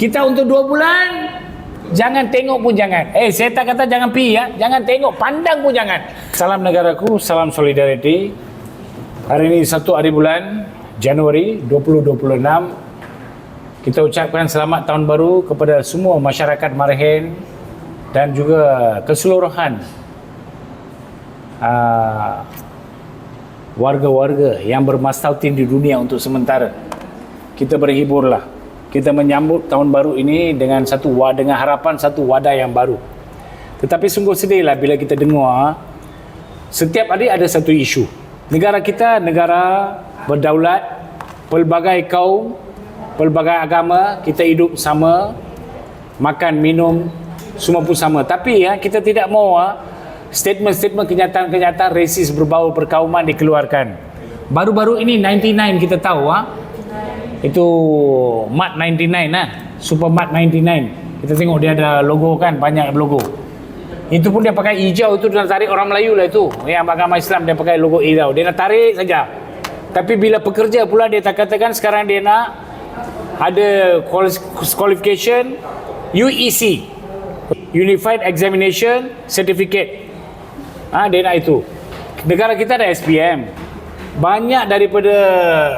Kita untuk dua bulan Jangan tengok pun jangan. Eh saya tak kata jangan pi ya. Jangan tengok Pandang pun jangan. Salam negaraku Salam solidariti. Hari ini satu hari bulan Januari 2026 Kita ucapkan selamat tahun baru Kepada semua masyarakat Marhen Dan juga keseluruhan uh, Warga-warga yang bermastautin di dunia untuk sementara. Kita berhiburlah kita menyambut tahun baru ini dengan satu dengan harapan satu wadah yang baru. Tetapi sungguh sedihlah bila kita dengar setiap hari ada satu isu. Negara kita negara berdaulat, pelbagai kaum, pelbagai agama, kita hidup sama, makan, minum, semua pun sama. Tapi ya kita tidak mau ah, statement-statement kenyataan-kenyataan resis berbau perkauman dikeluarkan. Baru-baru ini 99 kita tahu ah itu Mat 99 lah. Super Mat 99 kita tengok dia ada logo kan banyak logo. Itu pun dia pakai hijau itu dia tarik orang Melayu lah itu. Yang agama Islam dia pakai logo hijau. Dia nak tarik saja. Tapi bila pekerja pula dia tak katakan sekarang dia nak ada quali- qualification UEC Unified Examination Certificate. Ha, dia nak itu. Negara kita ada SPM banyak daripada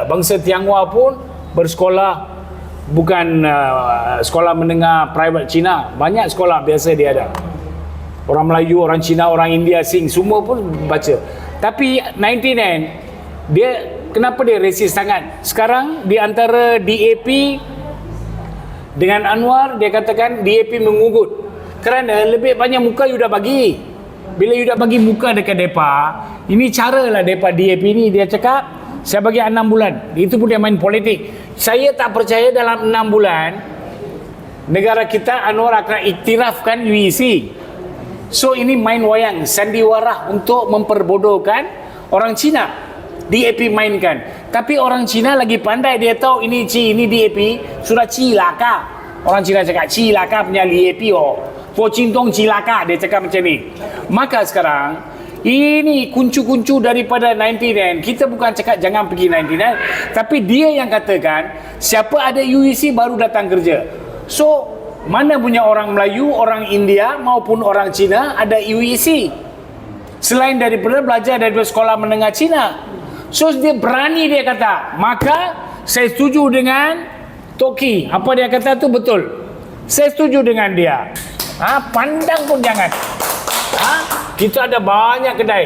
bangsa Tionghoa pun bersekolah bukan uh, sekolah menengah private Cina banyak sekolah biasa dia ada. Orang Melayu, orang Cina, orang India, Sing semua pun baca. Tapi 99 dia kenapa dia resis sangat? Sekarang di antara DAP dengan Anwar dia katakan DAP mengugut. Kerana lebih banyak muka you dah bagi. Bila you dah bagi muka dekat depa ini cara lah depa DAP ni. Dia cakap saya bagi 6 bulan. Itu pun dia main politik. Saya tak percaya dalam 6 bulan negara kita Anwar akan iktirafkan UEC so ini main wayang sandiwara untuk memperbodohkan orang Cina. DAP mainkan. Tapi orang Cina lagi pandai. Dia tahu ini ci ini DAP sudah cilaka orang Cina cakap cilaka punya DAP oh. Po Cintong cilaka dia cakap macam ni. Maka sekarang ini kuncu-kuncu daripada 99 kita bukan cakap jangan pergi 99 tapi dia yang katakan siapa ada UEC baru datang kerja. So mana punya orang Melayu orang India maupun orang Cina ada UEC selain daripada belajar daripada sekolah menengah Cina. So dia berani dia kata. Maka saya setuju dengan Toki. Apa dia kata tu betul. Saya setuju dengan dia. Ha, pandang pun jangan ha, kita ada banyak kedai.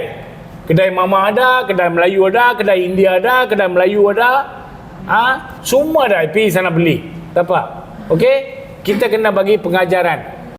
Kedai mama ada kedai Melayu ada kedai India ada kedai Melayu ada. Ha, semua ada. Pergi sana beli. Tak apa Okey, kita kena bagi pengajaran